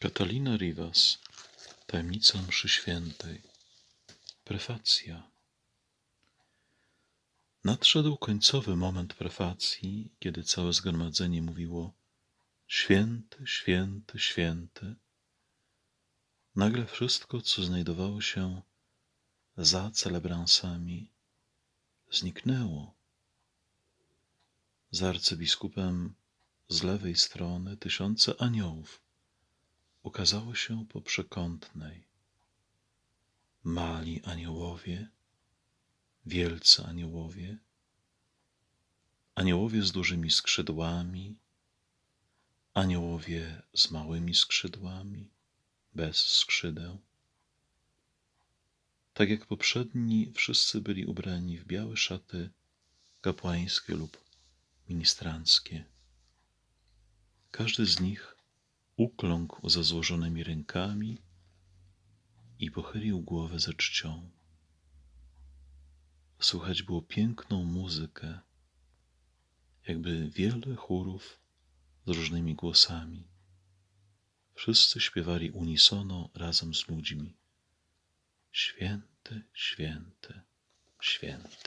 Catalina Rivas Tajemnica mszy świętej Prefacja Nadszedł końcowy moment prefacji, kiedy całe zgromadzenie mówiło Święty, święty, święty. Nagle wszystko, co znajdowało się za celebransami, zniknęło. Za arcybiskupem z lewej strony tysiące aniołów ukazało się po przekątnej. Mali aniołowie, wielcy aniołowie, aniołowie z dużymi skrzydłami, aniołowie z małymi skrzydłami, bez skrzydeł. Tak jak poprzedni, wszyscy byli ubrani w białe szaty kapłańskie lub ministranckie. Każdy z nich ukląkł ze złożonymi rękami i pochylił głowę ze czcią. Słychać było piękną muzykę, jakby wiele chórów z różnymi głosami. Wszyscy śpiewali unisono razem z ludźmi. Święty, święty, święty.